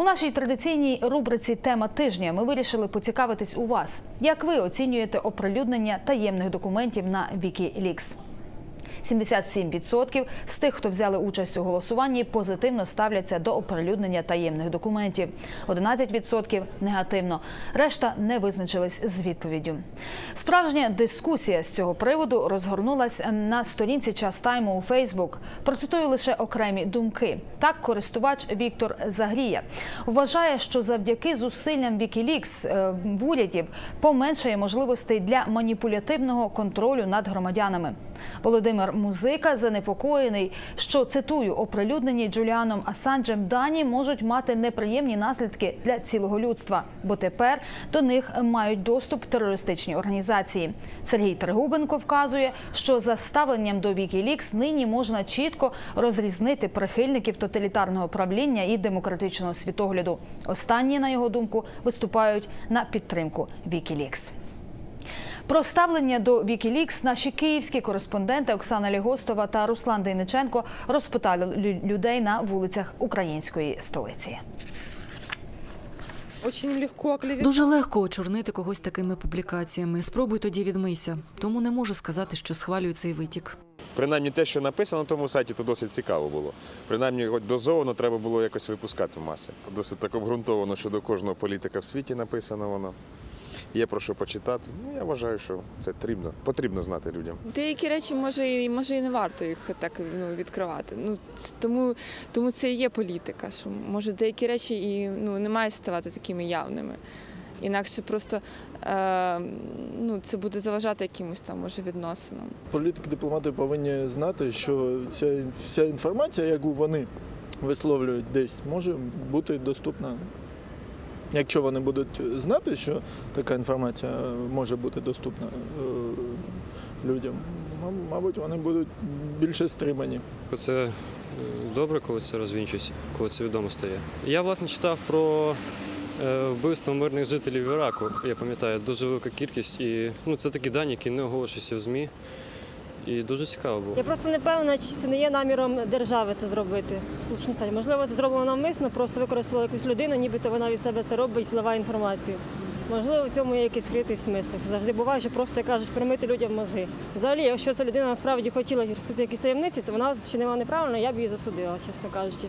У нашій традиційній рубриці Тема тижня ми вирішили поцікавитись у вас, як ви оцінюєте оприлюднення таємних документів на Wikileaks. 77% з тих, хто взяли участь у голосуванні, позитивно ставляться до оприлюднення таємних документів. 11% негативно. Решта не визначились з відповіддю. Справжня дискусія з цього приводу розгорнулась ем, на сторінці час тайму у Фейсбук. Процитую лише окремі думки. Так, користувач Віктор Загрія вважає, що завдяки зусиллям Wikileaks е, в урядів поменшає можливостей для маніпулятивного контролю над громадянами. Володимир Музика занепокоєний, що цитую оприлюднені Джуліаном Асанджем дані можуть мати неприємні наслідки для цілого людства, бо тепер до них мають доступ терористичні організації. Сергій Тригубенко вказує, що за ставленням до Wikileaks нині можна чітко розрізнити прихильників тоталітарного правління і демократичного світогляду. Останні, на його думку, виступають на підтримку Wikileaks. Про ставлення до Wikileaks наші київські кореспонденти Оксана Лігостова та Руслан Дейниченко розпитали людей на вулицях української столиці. Дуже легко очорнити когось такими публікаціями. Спробуй тоді відмийся. Тому не можу сказати, що схвалюю цей витік. Принаймні те, що написано на тому сайті, то досить цікаво було. Принаймні, хоч дозовано треба було якось випускати в маси. Досить так обґрунтовано, що до кожного політика в світі написано воно. Є про що почитати. Ну, я вважаю, що це потрібно, потрібно знати людям. Деякі речі може і може і не варто їх так ну, відкривати. Ну тому, тому це і є політика. Що може деякі речі і ну не мають ставати такими явними. Інакше просто е, ну, це буде заважати якимось там може відносинам. Політики дипломати повинні знати, що ця вся інформація, яку вони висловлюють десь, може бути доступна. Якщо вони будуть знати, що така інформація може бути доступна е, людям, мабуть, вони будуть більше стримані. Це е, добре, коли це розвінчується, коли це відомо стає. Я власне читав про е, вбивство мирних жителів Іраку. Я пам'ятаю, дуже велика кількість, і ну, це такі дані, які не оголошуються в ЗМІ. І дуже цікаво було. Я просто не певна, чи це не є наміром держави це зробити. Сполучені Штати. Можливо, це зроблено навмисно, просто використали якусь людину, нібито вона від себе це робить і зливає інформацію. Можливо, в цьому є якийсь скритий смисл. Це завжди буває, що просто кажуть, примити людям мозги. Взагалі, якщо ця людина насправді хотіла розкрити якісь таємниці, це вона вчинила неправильно, я б її засудила, чесно кажучи.